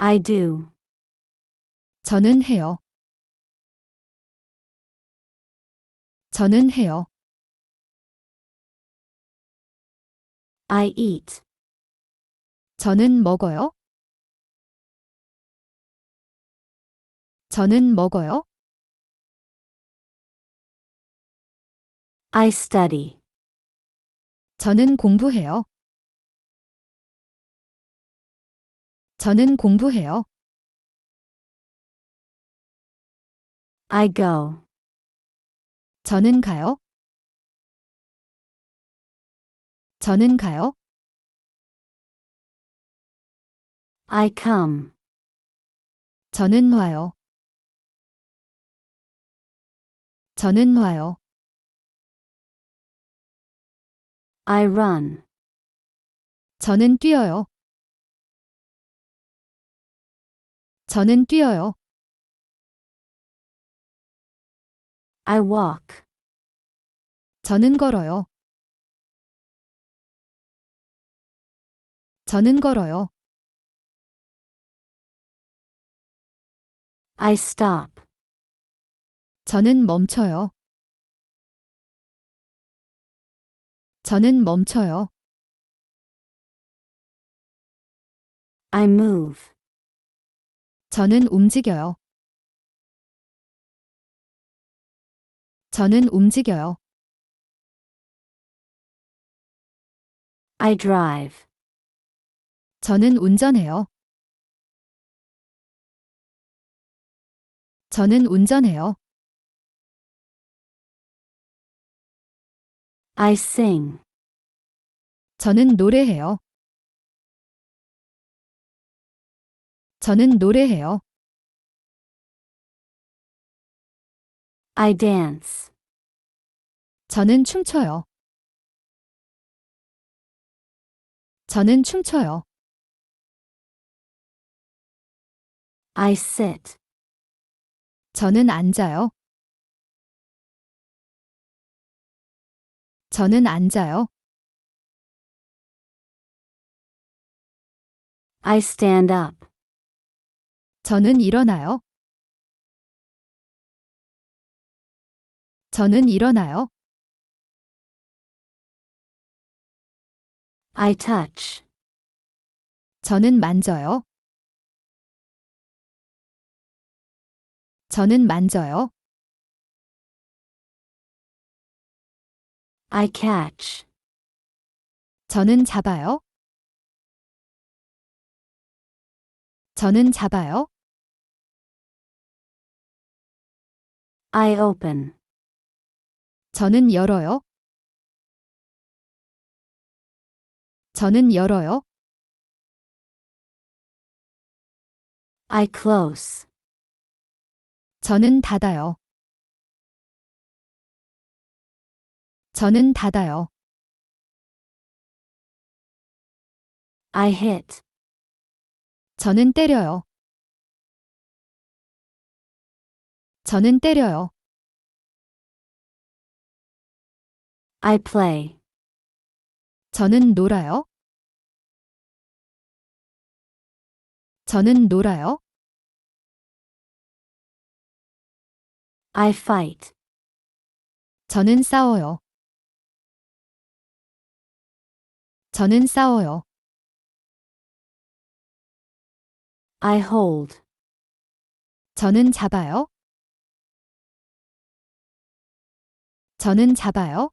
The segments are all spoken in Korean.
I do. 저는 해요. 저는 해요. I eat. 저는 먹어요. 저는 먹어요. I study. 저는 공부해요. 저는 공부해요. I go. 저는 가요. 저는 가요. I come. 저는 와요. 저는 와요. I run. 저는 뛰어요. 저는 뛰어요. I walk. 저는 걸어요. 저는 걸어요. I stop. 저는 멈춰요. 저는 멈춰요. I move. 저는 움직여요. 저는 움직여요. I drive. 저는 운전해요. 저는 운전해요. I sing. 저는 노래해요. 저는 노래해요. I dance. 저는 춤춰요. 저는 춤춰요. I sit. 저는 앉아요. 저는 앉아요. I stand up. 저는 일어나요. 저는 일어나요. I touch. 저는 만져요. 저는 만져요. I catch. 저는 잡아요. 저는 잡아요. I open. 저는 열어요. 저는 열어요. I close. 저는 닫아요. 저는 닫아요. I hit. 저는 때려요. 저는 때려요. I play. 저는 놀아요. 저는 놀아요. I fight. 저는 싸워요. 저는 싸워요. I hold. 저는 잡아요. 저는 잡아요.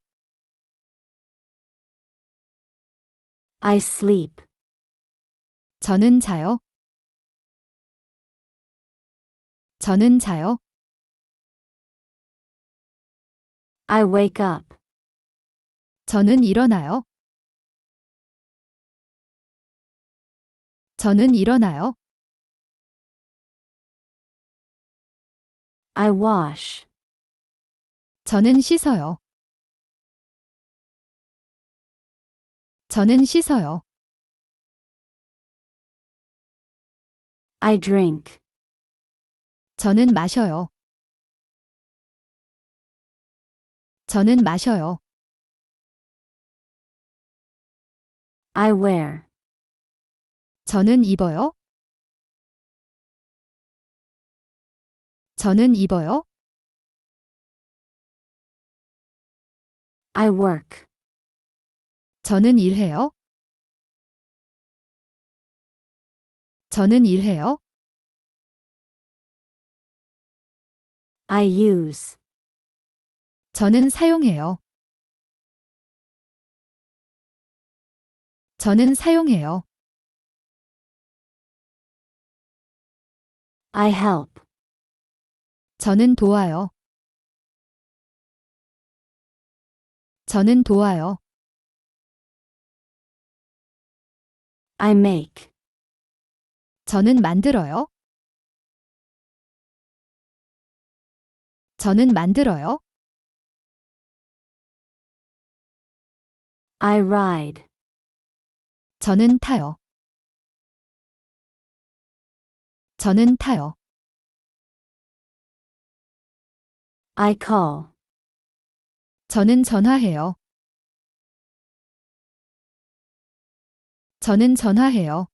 I sleep. 저는 자요. 저는 자요. I wake up. 저는 일어나요. 저는 일어나요. I wash. 저는 씻어요. 저는 씻어요. I drink. 저는 마셔요. 저는 마셔요. I wear. 저는 입어요. 저는 입어요. I work. 저는 일해요. 저는 일해요. I use. 저는 사용해요. 저는 사용해요. I help. 저는 도와요. 저는 도와요. I make. 저는 만들어요. 저는 만들어요. I ride. 저는 타요. 저는 타요. I call. 저는 전화해요. 저는 전화해요.